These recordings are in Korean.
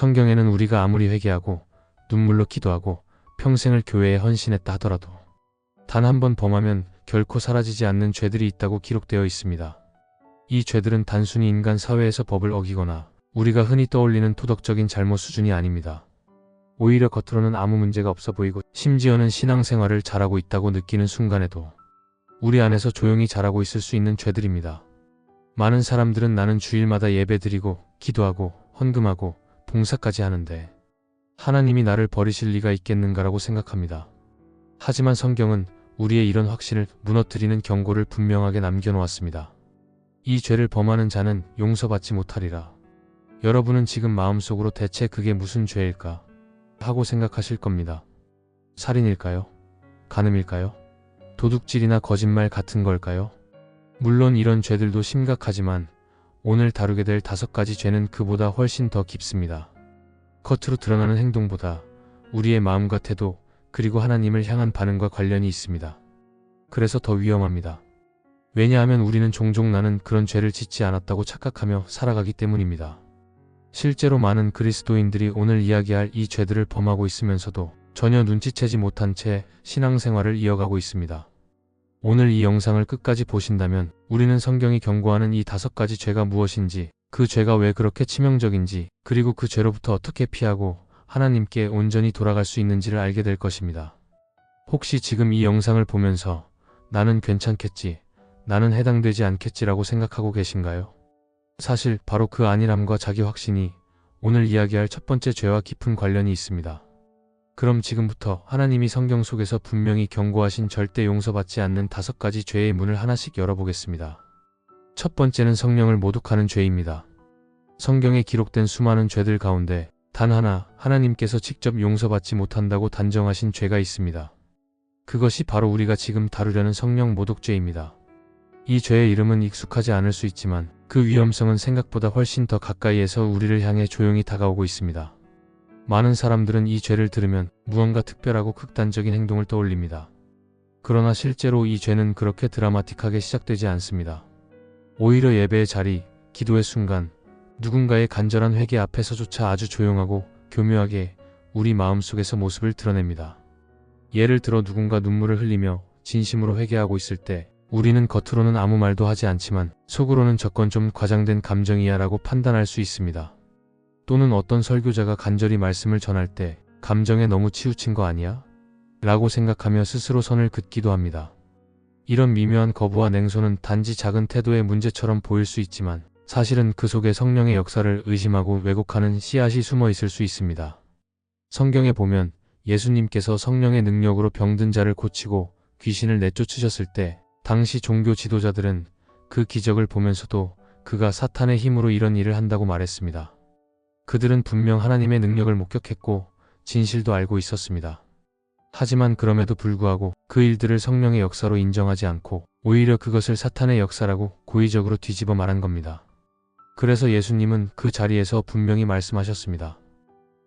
성경에는 우리가 아무리 회개하고 눈물로 기도하고 평생을 교회에 헌신했다 하더라도 단 한 번 범하면 결코 사라지지 않는 죄들이 있다고 기록되어 있습니다. 이 죄들은 단순히 인간 사회에서 법을 어기거나 우리가 흔히 떠올리는 도덕적인 잘못 수준이 아닙니다. 오히려 겉으로는 아무 문제가 없어 보이고 심지어는 신앙생활을 잘하고 있다고 느끼는 순간에도 우리 안에서 조용히 자라고 있을 수 있는 죄들입니다. 많은 사람들은 나는 주일마다 예배드리고 기도하고 헌금하고 봉사까지 하는데 하나님이 나를 버리실 리가 있겠는가라고 생각합니다. 하지만 성경은 우리의 이런 확신을 무너뜨리는 경고를 분명하게 남겨놓았습니다. 이 죄를 범하는 자는 용서받지 못하리라. 여러분은 지금 마음속으로 대체 그게 무슨 죄일까? 하고 생각하실 겁니다. 살인일까요? 간음일까요? 도둑질이나 거짓말 같은 걸까요? 물론 이런 죄들도 심각하지만 오늘 다루게 될 다섯 가지 죄는 그보다 훨씬 더 깊습니다. 겉으로 드러나는 행동보다 우리의 마음과 태도 그리고 하나님을 향한 반응과 관련이 있습니다. 그래서 더 위험합니다. 왜냐하면 우리는 종종 나는 그런 죄를 짓지 않았다고 착각하며 살아가기 때문입니다. 실제로 많은 그리스도인들이 오늘 이야기할 이 죄들을 범하고 있으면서도 전혀 눈치채지 못한 채 신앙생활을 이어가고 있습니다. 오늘 이 영상을 끝까지 보신다면 우리는 성경이 경고하는 이 다섯 가지 죄가 무엇인지, 그 죄가 왜 그렇게 치명적인지, 그리고 그 죄로부터 어떻게 피하고 하나님께 온전히 돌아갈 수 있는지를 알게 될 것입니다. 혹시 지금 이 영상을 보면서 나는 괜찮겠지, 나는 해당되지 않겠지라고 생각하고 계신가요? 사실 바로 그 안일함과 자기 확신이 오늘 이야기할 첫 번째 죄와 깊은 관련이 있습니다. 그럼 지금부터 하나님이 성경 속에서 분명히 경고하신 절대 용서받지 않는 다섯 가지 죄의 문을 하나씩 열어보겠습니다. 첫 번째는 성령을 모독하는 죄입니다. 성경에 기록된 수많은 죄들 가운데 단 하나 하나님께서 직접 용서받지 못한다고 단정하신 죄가 있습니다. 그것이 바로 우리가 지금 다루려는 성령 모독죄입니다. 이 죄의 이름은 익숙하지 않을 수 있지만 그 위험성은 생각보다 훨씬 더 가까이에서 우리를 향해 조용히 다가오고 있습니다. 많은 사람들은 이 죄를 들으면 무언가 특별하고 극단적인 행동을 떠올립니다. 그러나 실제로 이 죄는 그렇게 드라마틱하게 시작되지 않습니다. 오히려 예배의 자리, 기도의 순간, 누군가의 간절한 회개 앞에서조차 아주 조용하고 교묘하게 우리 마음속에서 모습을 드러냅니다. 예를 들어 누군가 눈물을 흘리며 진심으로 회개하고 있을 때 우리는 겉으로는 아무 말도 하지 않지만 속으로는 저건 좀 과장된 감정이야 라고 판단할 수 있습니다. 또는 어떤 설교자가 간절히 말씀을 전할 때 감정에 너무 치우친 거 아니야? 라고 생각하며 스스로 선을 긋기도 합니다. 이런 미묘한 거부와 냉소는 단지 작은 태도의 문제처럼 보일 수 있지만 사실은 그 속에 성령의 역사를 의심하고 왜곡하는 씨앗이 숨어 있을 수 있습니다. 성경에 보면 예수님께서 성령의 능력으로 병든 자를 고치고 귀신을 내쫓으셨을 때 당시 종교 지도자들은 그 기적을 보면서도 그가 사탄의 힘으로 이런 일을 한다고 말했습니다. 그들은 분명 하나님의 능력을 목격했고 진실도 알고 있었습니다. 하지만 그럼에도 불구하고 그 일들을 성령의 역사로 인정하지 않고 오히려 그것을 사탄의 역사라고 고의적으로 뒤집어 말한 겁니다. 그래서 예수님은 그 자리에서 분명히 말씀하셨습니다.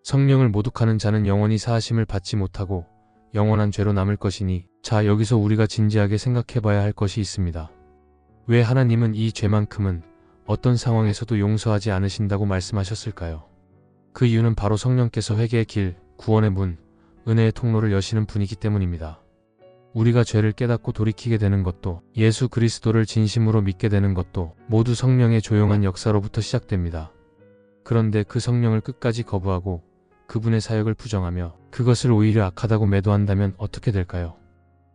성령을 모독하는 자는 영원히 사하심을 받지 못하고 영원한 죄로 남을 것이니 자 여기서 우리가 진지하게 생각해 봐야 할 것이 있습니다. 왜 하나님은 이 죄만큼은 어떤 상황에서도 용서하지 않으신다고 말씀하셨을까요? 그 이유는 바로 성령께서 회개의 길, 구원의 문, 은혜의 통로를 여시는 분이기 때문입니다. 우리가 죄를 깨닫고 돌이키게 되는 것도 예수 그리스도를 진심으로 믿게 되는 것도 모두 성령의 조용한 역사로부터 시작됩니다. 그런데 그 성령을 끝까지 거부하고 그분의 사역을 부정하며 그것을 오히려 악하다고 매도한다면 어떻게 될까요?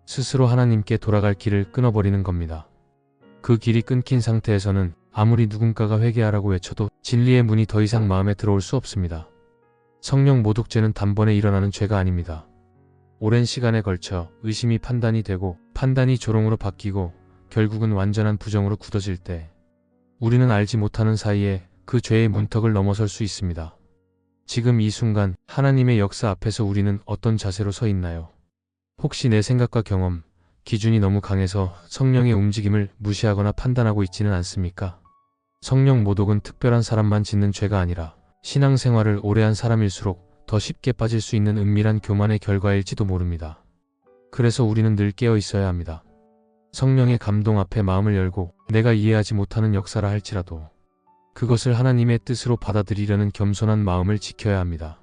스스로 하나님께 돌아갈 길을 끊어버리는 겁니다. 그 길이 끊긴 상태에서는 아무리 누군가가 회개하라고 외쳐도 진리의 문이 더 이상 마음에 들어올 수 없습니다. 성령 모독죄는 단번에 일어나는 죄가 아닙니다. 오랜 시간에 걸쳐 의심이 판단이 되고 판단이 조롱으로 바뀌고 결국은 완전한 부정으로 굳어질 때 우리는 알지 못하는 사이에 그 죄의 문턱을 넘어설 수 있습니다. 지금 이 순간 하나님의 역사 앞에서 우리는 어떤 자세로 서 있나요? 혹시 내 생각과 경험, 기준이 너무 강해서 성령의 움직임을 무시하거나 판단하고 있지는 않습니까? 성령 모독은 특별한 사람만 짓는 죄가 아니라 신앙생활을 오래 한 사람일수록 더 쉽게 빠질 수 있는 은밀한 교만의 결과일지도 모릅니다. 그래서 우리는 늘 깨어 있어야 합니다. 성령의 감동 앞에 마음을 열고 내가 이해하지 못하는 역사라 할지라도 그것을 하나님의 뜻으로 받아들이려는 겸손한 마음을 지켜야 합니다.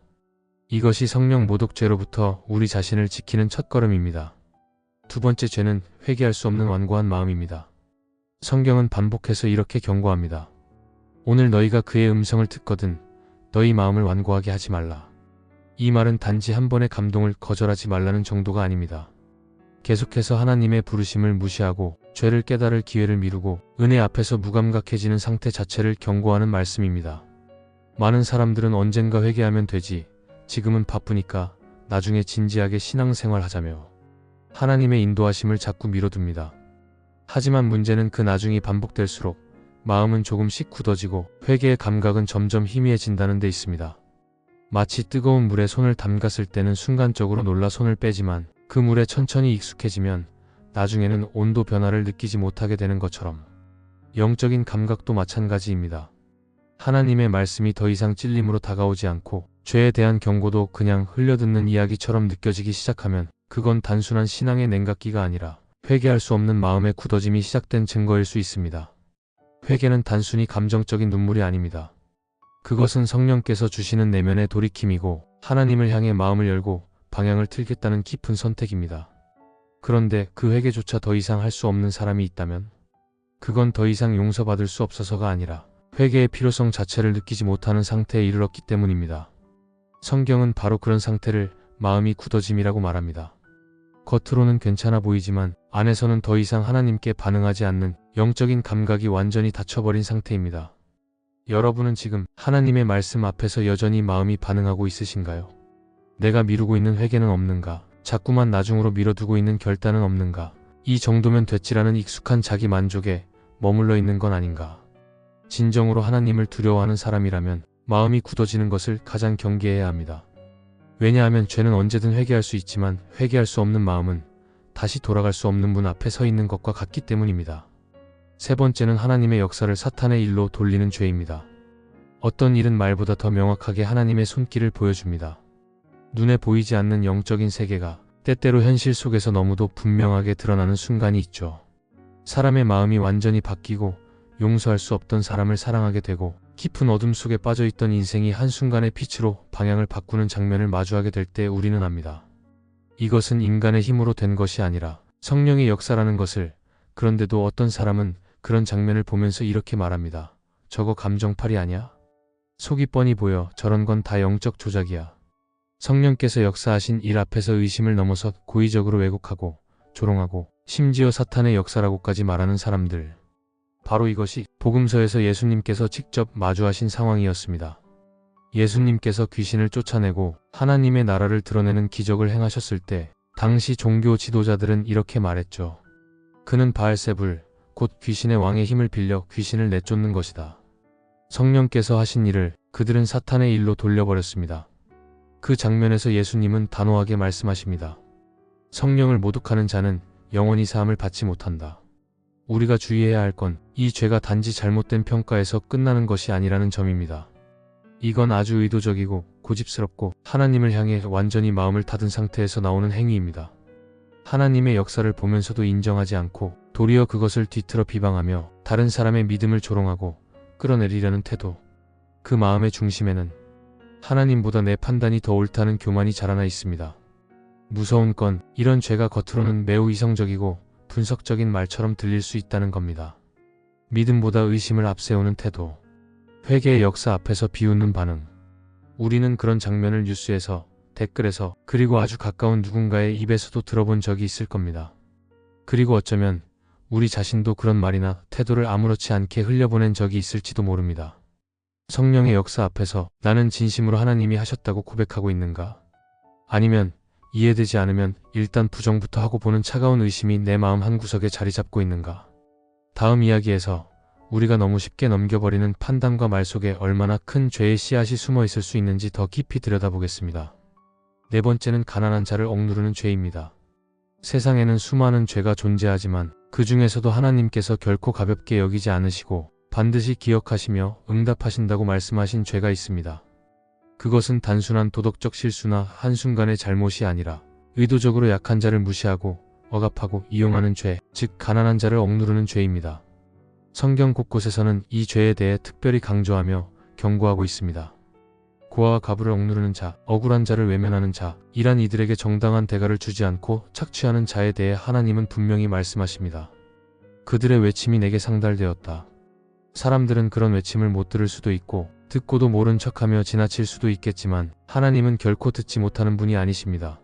이것이 성령 모독죄로부터 우리 자신을 지키는 첫걸음입니다. 두 번째 죄는 회개할 수 없는 완고한 마음입니다. 성경은 반복해서 이렇게 경고합니다. 오늘 너희가 그의 음성을 듣거든 너희 마음을 완고하게 하지 말라. 이 말은 단지 한 번의 감동을 거절하지 말라는 정도가 아닙니다. 계속해서 하나님의 부르심을 무시하고 죄를 깨달을 기회를 미루고 은혜 앞에서 무감각해지는 상태 자체를 경고하는 말씀입니다. 많은 사람들은 언젠가 회개하면 되지, 지금은 바쁘니까 나중에 진지하게 신앙생활 하자며 하나님의 인도하심을 자꾸 미뤄둡니다. 하지만 문제는 그 나중이 반복될수록 마음은 조금씩 굳어지고 회개의 감각은 점점 희미해진다는 데 있습니다. 마치 뜨거운 물에 손을 담갔을 때는 순간적으로 놀라 손을 빼지만 그 물에 천천히 익숙해지면 나중에는 온도 변화를 느끼지 못하게 되는 것처럼 영적인 감각도 마찬가지입니다. 하나님의 말씀이 더 이상 찔림으로 다가오지 않고 죄에 대한 경고도 그냥 흘려듣는 이야기처럼 느껴지기 시작하면 그건 단순한 신앙의 냉각기가 아니라 회개할 수 없는 마음의 굳어짐이 시작된 증거일 수 있습니다. 회개는 단순히 감정적인 눈물이 아닙니다. 그것은 성령께서 주시는 내면의 돌이킴이고 하나님을 향해 마음을 열고 방향을 틀겠다는 깊은 선택입니다. 그런데 그 회개조차 더 이상 할 수 없는 사람이 있다면 그건 더 이상 용서받을 수 없어서가 아니라 회개의 필요성 자체를 느끼지 못하는 상태에 이르렀기 때문입니다. 성경은 바로 그런 상태를 마음이 굳어짐이라고 말합니다. 겉으로는 괜찮아 보이지만 안에서는 더 이상 하나님께 반응하지 않는 영적인 감각이 완전히 닫혀버린 상태입니다. 여러분은 지금 하나님의 말씀 앞에서 여전히 마음이 반응하고 있으신가요? 내가 미루고 있는 회개는 없는가? 자꾸만 나중으로 미뤄두고 있는 결단은 없는가? 이 정도면 됐지라는 익숙한 자기 만족에 머물러 있는 건 아닌가? 진정으로 하나님을 두려워하는 사람이라면 마음이 굳어지는 것을 가장 경계해야 합니다. 왜냐하면 죄는 언제든 회개할 수 있지만 회개할 수 없는 마음은 다시 돌아갈 수 없는 문 앞에 서 있는 것과 같기 때문입니다. 세 번째는 하나님의 역사를 사탄의 일로 돌리는 죄입니다. 어떤 일은 말보다 더 명확하게 하나님의 손길을 보여줍니다. 눈에 보이지 않는 영적인 세계가 때때로 현실 속에서 너무도 분명하게 드러나는 순간이 있죠. 사람의 마음이 완전히 바뀌고 용서할 수 없던 사람을 사랑하게 되고 깊은 어둠 속에 빠져있던 인생이 한순간에 빛으로 방향을 바꾸는 장면을 마주하게 될 때 우리는 압니다. 이것은 인간의 힘으로 된 것이 아니라 성령의 역사라는 것을 그런데도 어떤 사람은 그런 장면을 보면서 이렇게 말합니다. 저거 감정팔이 아냐? 속이 뻔히 보여 저런 건 다 영적 조작이야. 성령께서 역사하신 일 앞에서 의심을 넘어서 고의적으로 왜곡하고 조롱하고 심지어 사탄의 역사라고까지 말하는 사람들. 바로 이것이 복음서에서 예수님께서 직접 마주하신 상황이었습니다. 예수님께서 귀신을 쫓아내고 하나님의 나라를 드러내는 기적을 행하셨을 때 당시 종교 지도자들은 이렇게 말했죠. 그는 바알세불, 곧 귀신의 왕의 힘을 빌려 귀신을 내쫓는 것이다. 성령께서 하신 일을 그들은 사탄의 일로 돌려버렸습니다. 그 장면에서 예수님은 단호하게 말씀하십니다. 성령을 모독하는 자는 영원히 사함을 받지 못한다. 우리가 주의해야 할 건 이 죄가 단지 잘못된 평가에서 끝나는 것이 아니라는 점입니다. 이건 아주 의도적이고 고집스럽고 하나님을 향해 완전히 마음을 닫은 상태에서 나오는 행위입니다. 하나님의 역사를 보면서도 인정하지 않고 도리어 그것을 뒤틀어 비방하며 다른 사람의 믿음을 조롱하고 끌어내리려는 태도. 그 마음의 중심에는 하나님보다 내 판단이 더 옳다는 교만이 자라나 있습니다. 무서운 건 이런 죄가 겉으로는 매우 이성적이고 분석적인 말처럼 들릴 수 있다는 겁니다. 믿음보다 의심을 앞세우는 태도. 회개의 역사 앞에서 비웃는 반응. 우리는 그런 장면을 뉴스에서, 댓글에서, 그리고 아주 가까운 누군가의 입에서도 들어본 적이 있을 겁니다. 그리고 어쩌면 우리 자신도 그런 말이나 태도를 아무렇지 않게 흘려보낸 적이 있을지도 모릅니다. 성령의 역사 앞에서 나는 진심으로 하나님이 하셨다고 고백하고 있는가? 아니면 이해되지 않으면 일단 부정부터 하고 보는 차가운 의심이 내 마음 한구석에 자리 잡고 있는가? 다음 이야기에서 우리가 너무 쉽게 넘겨버리는 판단과 말 속에 얼마나 큰 죄의 씨앗이 숨어 있을 수 있는지 더 깊이 들여다보겠습니다. 네 번째는 가난한 자를 억누르는 죄입니다. 세상에는 수많은 죄가 존재하지만 그 중에서도 하나님께서 결코 가볍게 여기지 않으시고 반드시 기억하시며 응답하신다고 말씀하신 죄가 있습니다. 그것은 단순한 도덕적 실수나 한순간의 잘못이 아니라 의도적으로 약한 자를 무시하고 억압하고 이용하는 죄, 즉 가난한 자를 억누르는 죄입니다. 성경 곳곳에서는 이 죄에 대해 특별히 강조하며 경고하고 있습니다. 고아와 가부를 억누르는 자, 억울한 자를 외면하는 자, 이란 이들에게 정당한 대가를 주지 않고 착취하는 자에 대해 하나님은 분명히 말씀하십니다. 그들의 외침이 내게 상달되었다. 사람들은 그런 외침을 못 들을 수도 있고 듣고도 모른 척하며 지나칠 수도 있겠지만 하나님은 결코 듣지 못하는 분이 아니십니다.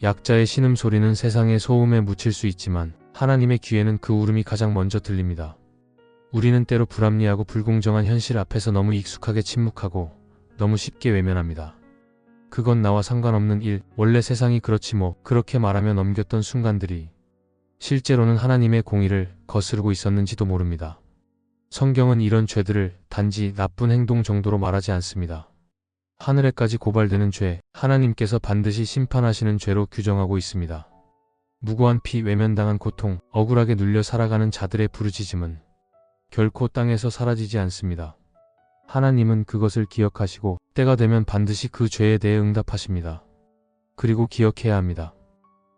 약자의 신음소리는 세상의 소음에 묻힐 수 있지만 하나님의 귀에는 그 울음이 가장 먼저 들립니다. 우리는 때로 불합리하고 불공정한 현실 앞에서 너무 익숙하게 침묵하고 너무 쉽게 외면합니다. 그건 나와 상관없는 일, 원래 세상이 그렇지 뭐, 그렇게 말하며 넘겼던 순간들이 실제로는 하나님의 공의를 거스르고 있었는지도 모릅니다. 성경은 이런 죄들을 단지 나쁜 행동 정도로 말하지 않습니다. 하늘에까지 고발되는 죄, 하나님께서 반드시 심판하시는 죄로 규정하고 있습니다. 무고한 피, 외면당한 고통, 억울하게 눌려 살아가는 자들의 부르짖음은 결코 땅에서 사라지지 않습니다. 하나님은 그것을 기억하시고 때가 되면 반드시 그 죄에 대해 응답하십니다. 그리고 기억해야 합니다.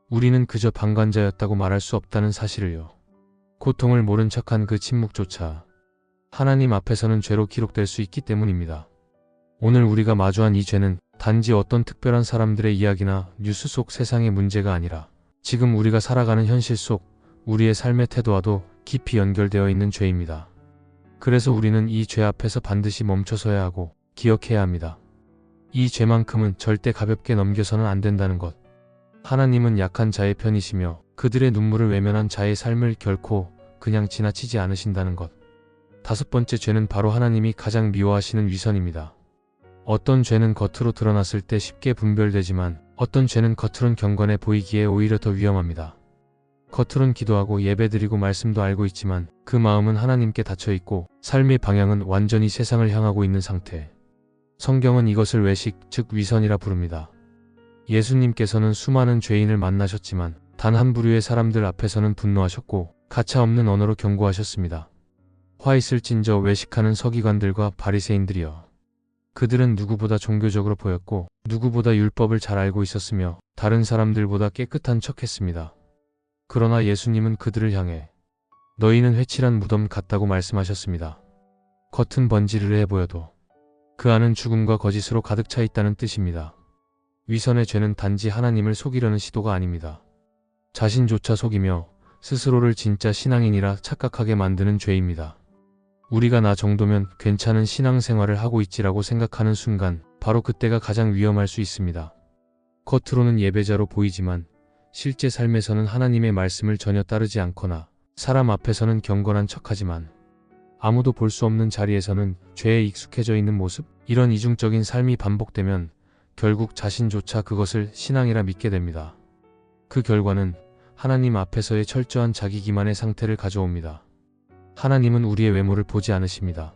우리는 그저 방관자였다고 말할 수 없다는 사실을요. 고통을 모른 척한 그 침묵조차 하나님 앞에서는 죄로 기록될 수 있기 때문입니다. 오늘 우리가 마주한 이 죄는 단지 어떤 특별한 사람들의 이야기나 뉴스 속 세상의 문제가 아니라 지금 우리가 살아가는 현실 속 우리의 삶의 태도와도 깊이 연결되어 있는 죄입니다. 그래서 우리는 이 죄 앞에서 반드시 멈춰서야 하고 기억해야 합니다. 이 죄만큼은 절대 가볍게 넘겨서는 안 된다는 것. 하나님은 약한 자의 편이시며 그들의 눈물을 외면한 자의 삶을 결코 그냥 지나치지 않으신다는 것. 다섯 번째 죄는 바로 하나님이 가장 미워하시는 위선입니다. 어떤 죄는 겉으로 드러났을 때 쉽게 분별되지만 어떤 죄는 겉으론 경건해 보이기에 오히려 더 위험합니다. 겉으론 기도하고 예배드리고 말씀도 알고 있지만 그 마음은 하나님께 닫혀 있고 삶의 방향은 완전히 세상을 향하고 있는 상태. 성경은 이것을 외식, 즉 위선이라 부릅니다. 예수님께서는 수많은 죄인을 만나셨지만 단 한 부류의 사람들 앞에서는 분노하셨고 가차없는 언어로 경고하셨습니다. 화 있을진저 외식하는 서기관들과 바리새인들이여. 그들은 누구보다 종교적으로 보였고 누구보다 율법을 잘 알고 있었으며 다른 사람들보다 깨끗한 척했습니다. 그러나 예수님은 그들을 향해 너희는 회칠한 무덤 같다고 말씀하셨습니다. 겉은 번지르르해 보여도 그 안은 죽음과 거짓으로 가득 차 있다는 뜻입니다. 위선의 죄는 단지 하나님을 속이려는 시도가 아닙니다. 자신조차 속이며 스스로를 진짜 신앙인이라 착각하게 만드는 죄입니다. 우리가 나 정도면 괜찮은 신앙생활을 하고 있지라고 생각하는 순간 바로 그때가 가장 위험할 수 있습니다. 겉으로는 예배자로 보이지만 실제 삶에서는 하나님의 말씀을 전혀 따르지 않거나 사람 앞에서는 경건한 척하지만 아무도 볼 수 없는 자리에서는 죄에 익숙해져 있는 모습? 이런 이중적인 삶이 반복되면 결국 자신조차 그것을 신앙이라 믿게 됩니다. 그 결과는 하나님 앞에서의 철저한 자기 기만의 상태를 가져옵니다. 하나님은 우리의 외모를 보지 않으십니다.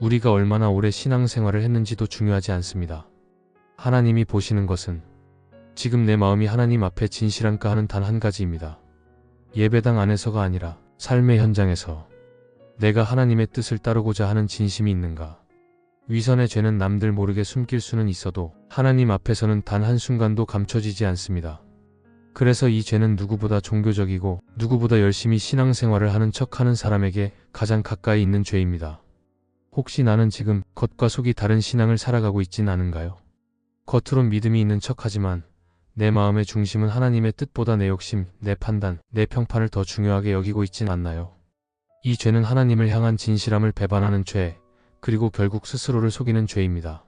우리가 얼마나 오래 신앙생활을 했는지도 중요하지 않습니다. 하나님이 보시는 것은 지금 내 마음이 하나님 앞에 진실한가 하는 단 한 가지입니다. 예배당 안에서가 아니라 삶의 현장에서 내가 하나님의 뜻을 따르고자 하는 진심이 있는가. 위선의 죄는 남들 모르게 숨길 수는 있어도 하나님 앞에서는 단 한순간도 감춰지지 않습니다. 그래서 이 죄는 누구보다 종교적이고 누구보다 열심히 신앙생활을 하는 척하는 사람에게 가장 가까이 있는 죄입니다. 혹시 나는 지금 겉과 속이 다른 신앙을 살아가고 있진 않은가요? 겉으론 믿음이 있는 척하지만 내 마음의 중심은 하나님의 뜻보다 내 욕심, 내 판단, 내 평판을 더 중요하게 여기고 있진 않나요? 이 죄는 하나님을 향한 진실함을 배반하는 죄, 그리고 결국 스스로를 속이는 죄입니다.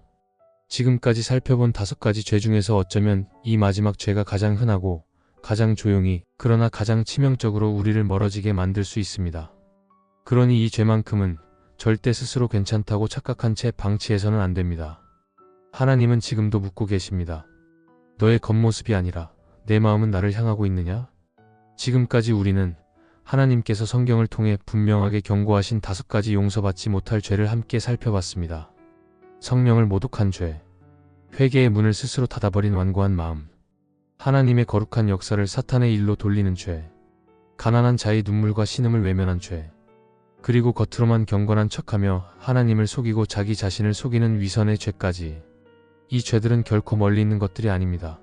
지금까지 살펴본 다섯 가지 죄 중에서 어쩌면 이 마지막 죄가 가장 흔하고 가장 조용히 그러나 가장 치명적으로 우리를 멀어지게 만들 수 있습니다. 그러니 이 죄만큼은 절대 스스로 괜찮다고 착각한 채 방치해서는 안 됩니다. 하나님은 지금도 묻고 계십니다. 너의 겉모습이 아니라 내 마음은 나를 향하고 있느냐? 지금까지 우리는 하나님께서 성경을 통해 분명하게 경고하신 다섯 가지 용서받지 못할 죄를 함께 살펴봤습니다. 성령을 모독한 죄, 회개의 문을 스스로 닫아버린 완고한 마음, 하나님의 거룩한 역사를 사탄의 일로 돌리는 죄, 가난한 자의 눈물과 신음을 외면한 죄, 그리고 겉으로만 경건한 척하며 하나님을 속이고 자기 자신을 속이는 위선의 죄까지. 이 죄들은 결코 멀리 있는 것들이 아닙니다.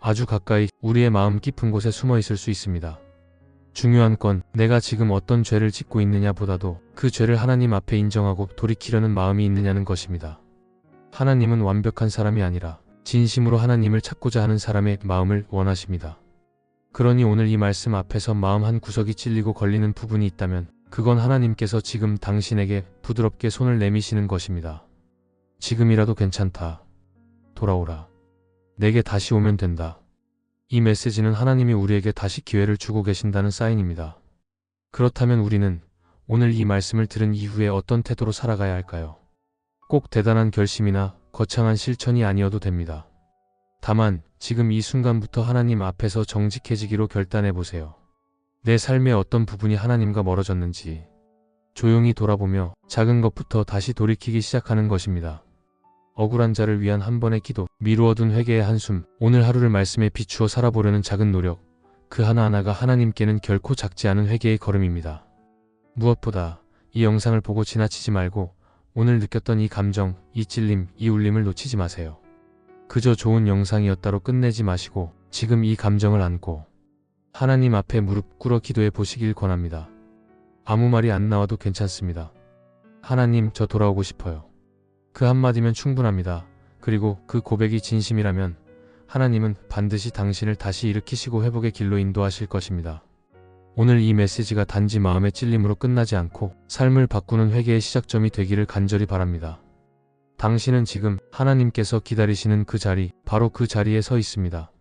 아주 가까이 우리의 마음 깊은 곳에 숨어 있을 수 있습니다. 중요한 건 내가 지금 어떤 죄를 짓고 있느냐보다도 그 죄를 하나님 앞에 인정하고 돌이키려는 마음이 있느냐는 것입니다. 하나님은 완벽한 사람이 아니라 진심으로 하나님을 찾고자 하는 사람의 마음을 원하십니다. 그러니 오늘 이 말씀 앞에서 마음 한 구석이 찔리고 걸리는 부분이 있다면 그건 하나님께서 지금 당신에게 부드럽게 손을 내미시는 것입니다. 지금이라도 괜찮다. 돌아오라. 내게 다시 오면 된다. 이 메시지는 하나님이 우리에게 다시 기회를 주고 계신다는 사인입니다. 그렇다면 우리는 오늘 이 말씀을 들은 이후에 어떤 태도로 살아가야 할까요? 꼭 대단한 결심이나 거창한 실천이 아니어도 됩니다. 다만 지금 이 순간부터 하나님 앞에서 정직해지기로 결단해 보세요. 내 삶의 어떤 부분이 하나님과 멀어졌는지 조용히 돌아보며 작은 것부터 다시 돌이키기 시작하는 것입니다. 억울한 자를 위한 한 번의 기도, 미루어둔 회개의 한숨, 오늘 하루를 말씀에 비추어 살아보려는 작은 노력, 그 하나하나가 하나님께는 결코 작지 않은 회개의 걸음입니다. 무엇보다 이 영상을 보고 지나치지 말고 오늘 느꼈던 이 감정, 이 찔림, 이 울림을 놓치지 마세요. 그저 좋은 영상이었다로 끝내지 마시고 지금 이 감정을 안고 하나님 앞에 무릎 꿇어 기도해 보시길 권합니다. 아무 말이 안 나와도 괜찮습니다. 하나님, 저 돌아오고 싶어요. 그 한마디면 충분합니다. 그리고 그 고백이 진심이라면 하나님은 반드시 당신을 다시 일으키시고 회복의 길로 인도하실 것입니다. 오늘 이 메시지가 단지 마음의 찔림으로 끝나지 않고 삶을 바꾸는 회개의 시작점이 되기를 간절히 바랍니다. 당신은 지금 하나님께서 기다리시는 그 자리, 바로 그 자리에 서 있습니다.